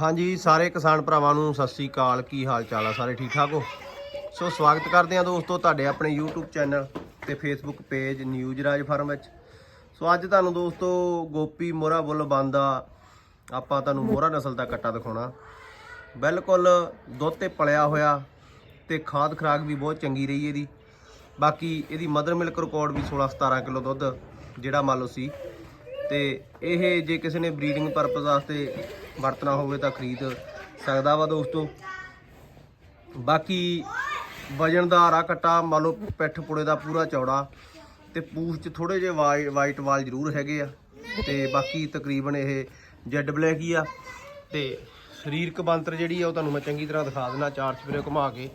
ਹਾਂਜੀ, ਸਾਰੇ ਕਿਸਾਨ ਭਰਾਵਾਂ ਨੂੰ ਸਤਿ ਸ੍ਰੀ ਅਕਾਲ। ਕੀ ਹਾਲ ਚਾਲ ਆ ਸਾਰੇ? ਠੀਕ ਠਾਕ ਹੋ? ਸੋ ਸਵਾਗਤ ਕਰਦੇ ਆ ਦੋਸਤੋ ਤੁਹਾਡੇ ਆਪਣੇ YouTube ਚੈਨਲ ਤੇ Facebook page news Raj farm ਵਿੱਚ। ਸੋ ਅੱਜ ਤੁਹਾਨੂੰ ਦੋਸਤੋ ਗੋਪੀ ਮੋਰਾ ਬੁੱਲ ਬੰਦਾ, ਆਪਾਂ ਤੁਹਾਨੂੰ ਮੋਰਾ ਨਸਲ ਦਾ ਕੱਟਾ ਦਿਖਾਉਣਾ। ਬਿਲਕੁਲ ਦੁੱਧ ਤੇ ਪਲਿਆ ਹੋਇਆ ਤੇ ਖਾਦ ਖਰਾਕ ਵੀ ਬਹੁਤ ਚੰਗੀ ਰਹੀ ਇਹਦੀ। ਬਾਕੀ ਇਹਦੀ ਮਦਰ ਮਿਲਕ ਰਿਕਾਰਡ ਵੀ 16 17 ਕਿਲੋ ਦੁੱਧ ਜਿਹੜਾ ਮੰਨ ਲਓ ਸੀ। ਤੇ ਇਹ ਜੇ ਕਿਸੇ ਨੇ ਬਰੀਡਿੰਗ ਪਰਪਸ ਵਾਸਤੇ ਵਰਤਣਾ ਹੋਵੇ ਤਾਂ ਖਰੀਦ ਸਕਦਾ ਵਾ ਦੋਸਤੋ। ਬਾਕੀ ਵਜਨਦਾਰ ਆ ਕੱਟਾ, ਮੰਨ ਲਓ ਪਿੱਠ ਪੁੜੇ ਦਾ ਪੂਰਾ ਚੌੜਾ ਤੇ ਪੂਛ 'ਚ ਥੋੜੇ ਜਿਹੇ ਵਾਈਟ ਵਾਲ ਜ਼ਰੂਰ ਹੈਗੇ ਆ। ਤੇ ਬਾਕੀ ਤਕਰੀਬਨ ਇਹ ਜੈਡ ਬਲੈਕ ਹੀ ਆ। ਤੇ ਸਰੀਰਕ ਬੰਤਰ ਜਿਹੜੀ ਆ ਉਹ ਤੁਹਾਨੂੰ ਮੈਂ ਚੰਗੀ ਤਰ੍ਹਾਂ ਦਿਖਾ ਦੇਣਾ ਚਾਰ ਚਪਰੇ ਘੁਮਾ ਕੇ।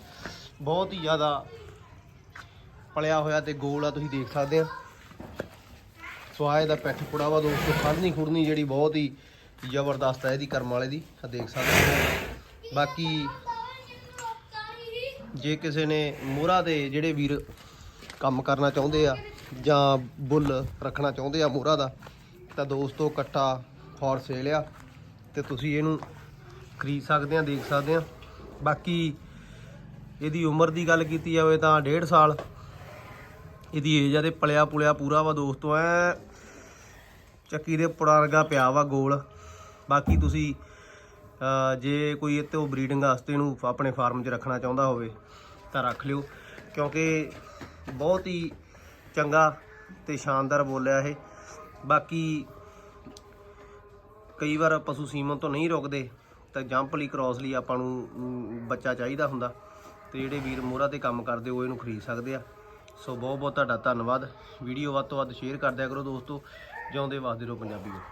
ਬਹੁਤ ਹੀ ਜ਼ਿਆਦਾ ਪਲਿਆ ਹੋਇਆ ਤੇ ਗੋਲ ਆ, ਤੁਸੀਂ ਦੇਖ ਸਕਦੇ ਆ। ਸਵਾਏ ਦਾ ਪਿੱਠ ਪੁੜਾ ਵਾ ਦੋਸਤੋ ਖੜਨੀ ਖੁੜਨੀ ਜਿਹੜੀ ਬਹੁਤ ਹੀ ਜ਼ਬਰਦਸਤ ਹੈ ਇਹਦੀ, ਕਰਮ ਵਾਲੇ ਦੀ ਆ ਦੇਖ ਸਕਦੇ ਹੋ। ਬਾਕੀ ਜੇ ਕਿਸੇ ਨੇ ਮੋਹਰਾ ਦੇ ਜਿਹੜੇ ਵੀਰ ਕੰਮ ਕਰਨਾ ਚਾਹੁੰਦੇ ਆ ਜਾਂ ਬੁੱਲ ਰੱਖਣਾ ਚਾਹੁੰਦੇ ਆ ਮੋਹਰਾ ਦਾ, ਤਾਂ ਦੋਸਤੋ ਕੱਟਾ ਫੋਰ ਸੇਲ ਆ ਤੇ ਤੁਸੀਂ ਇਹਨੂੰ ਖਰੀਦ ਸਕਦੇ ਆ, ਦੇਖ ਸਕਦੇ ਆ। ਬਾਕੀ ਇਹਦੀ ਉਮਰ ਦੀ ਗੱਲ ਕੀਤੀ ਜਾਵੇ ਤਾਂ 1.5 ਸਾਲ। ਇਹਦੀ ਏਜ ਆ ਤੇ ਪਲਿਆ ਪੁਲਿਆ ਪੂਰਾ ਵਾ ਦੋਸਤੋ, ਐ ਚੱਕੀ ਦੇ ਪੁੜਾ ਵਰਗਾ ਪਿਆ ਵਾ ਗੋਲ। ਬਾਕੀ ਤੁਸੀਂ ਜੇ ਕੋਈ ਇਹ ਤੋਂ ਬਰੀਡਿੰਗ ਵਾਸਤੇ ਇਹਨੂੰ ਆਪਣੇ ਫਾਰਮ 'ਚ ਰੱਖਣਾ ਚਾਹੁੰਦਾ ਹੋਵੇ, ਤਾਂ ਰੱਖ ਲਿਓ। ਕਿਉਂਕਿ ਬਹੁਤ ਹੀ ਚੰਗਾ ਤੇ ਸ਼ਾਨਦਾਰ ਬੋਲਿਆ ਇਹ। ਬਾਕੀ ਕਈ ਵਾਰ ਪਸ਼ੂ ਸੀਮਨ ਤੋਂ ਨਹੀਂ ਰੁਕਦੇ, ਤਾਂ ਜੰਪ ਲਈ ਕ੍ਰਾਸ ਲਈ ਆਪਾਂ ਨੂੰ ਬੱਚਾ ਚਾਹੀਦਾ ਹੁੰਦਾ। ਤੇ ਜਿਹੜੇ ਵੀਰ ਮੋਹਰਾ ਤੇ ਕੰਮ ਕਰਦੇ, ਉਹ ਇਹਨੂੰ ਖਰੀਦ ਸਕਦੇ ਆ। ਸੋ ਬਹੁਤ ਬਹੁਤ ਤੁਹਾਡਾ ਧੰਨਵਾਦ। ਵੀਡੀਓ ਵੱਧ ਤੋਂ ਵੱਧ ਸ਼ੇਅਰ ਕਰ ਦਿਆ ਕਰੋ ਦੋਸਤੋ। ਜਿਉਂਦੇ, ਵਸਦੇ ਰਹੋ ਪੰਜਾਬੀ ਵਿੱਚ